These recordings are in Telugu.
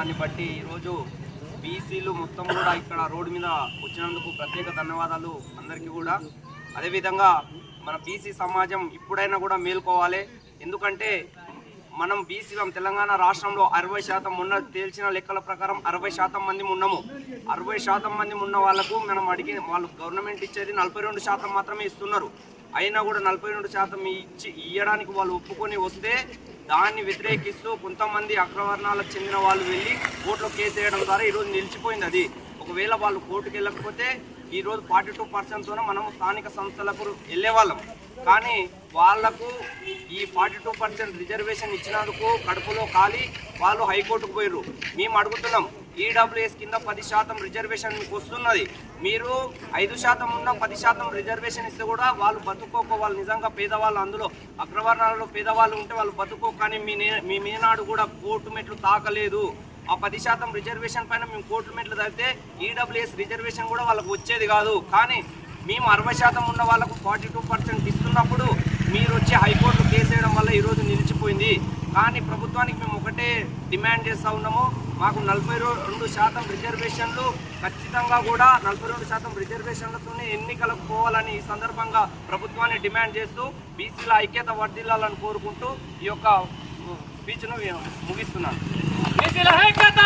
దాన్ని బట్టి ఈరోజు బీసీలు మొత్తం కూడా ఇక్కడ రోడ్డు మీద వచ్చినందుకు ప్రత్యేక ధన్యవాదాలు అందరికీ కూడా. అదేవిధంగా మన బీసీ సమాజం ఇప్పుడైనా కూడా మేల్కోవాలి. ఎందుకంటే మనం బీసీలం తెలంగాణ రాష్ట్రంలో అరవై శాతం ఉన్న తేల్చిన లెక్కల ప్రకారం అరవై శాతం మంది ఉన్నాము. అరవై శాతం మంది ఉన్న వాళ్ళకు మనం అడిగి వాళ్ళు గవర్నమెంట్ ఇచ్చేది నలభై రెండు శాతం మాత్రమే ఇస్తున్నారు. అయినా కూడా నలభై రెండు శాతం ఇచ్చి ఇవ్వడానికి వాళ్ళు ఒప్పుకొని వస్తే దాన్ని వ్యతిరేకిస్తూ కొంతమంది అగ్రవర్ణాలకు చెందిన వాళ్ళు వెళ్ళి కోర్టులో కేసు వేయడం ద్వారా ఈరోజు నిలిచిపోయింది అది. ఒకవేళ వాళ్ళు కోర్టుకు వెళ్ళకపోతే ఈరోజు ఫార్టీ టూ పర్సెంట్తోనే మనం స్థానిక సంస్థలకు వెళ్ళేవాళ్ళం కానీ వాళ్ళకు ఈ ఫార్టీ టూ పర్సెంట్ రిజర్వేషన్ ఇచ్చినందుకు కడుపులో కాలి వాళ్ళు హైకోర్టుకు పోయారు మేము అడుగుతున్నాం ఈడబ్ల్యూఎస్ కింద పది శాతం రిజర్వేషన్ మీకు వస్తున్నది. మీరు ఐదు శాతం ఉన్న పది శాతం రిజర్వేషన్ ఇస్తే కూడా వాళ్ళు బతుకోక వాళ్ళు నిజంగా పేదవాళ్ళు అందులో అగ్రవర్ణాలలో పేదవాళ్ళు ఉంటే వాళ్ళు బతుకో కానీ మీ నే- మీ మీనాడు కూడా కోర్టు మెట్లు తాకలేదు. ఆ పది శాతం రిజర్వేషన్ పైన మేము కోర్టు మెట్లు తగ్గితే ఈడబ్ల్యూఎస్ రిజర్వేషన్ కూడా వాళ్ళకు వచ్చేది కాదు. కానీ మేము అరవై శాతం ఉన్న వాళ్ళకు ఫార్టీ టూ పర్సెంట్ ఇస్తున్నప్పుడు మీరు వచ్చి హైకోర్టు కేసు వేయడం వల్ల ఈరోజు నిలిచిపోయింది. కానీ ప్రభుత్వానికి మేము ఒకటే డిమాండ్ చేస్తూ ఉన్నాము. మాకు నలభై రెండు శాతం రిజర్వేషన్లు ఖచ్చితంగా కూడా నలభై రెండు శాతం రిజర్వేషన్లతోనే ఎన్నికలకు పోవాలని ఈ సందర్భంగా ప్రభుత్వాన్ని డిమాండ్ చేస్తూ బీసీల ఐక్యత వర్ధిల్లాలని కోరుకుంటూ ఈ యొక్క స్పీచ్ను ముగిస్తున్నాను. బీసీల ఐక్యత!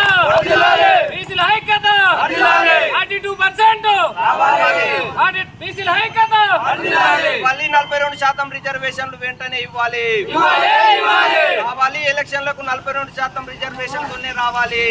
బీసీల ఐక్యత! Forty two percent! బీసీల ఐక్యత! మళ్ళీ నలభై రెండు శాతం రిజర్వేషన్లు వెంటనే ఇవ్వాలి! ఎలక్షన్లకు నలభై రెండు శాతం రిజర్వేషన్ కొన్ని రావాలి!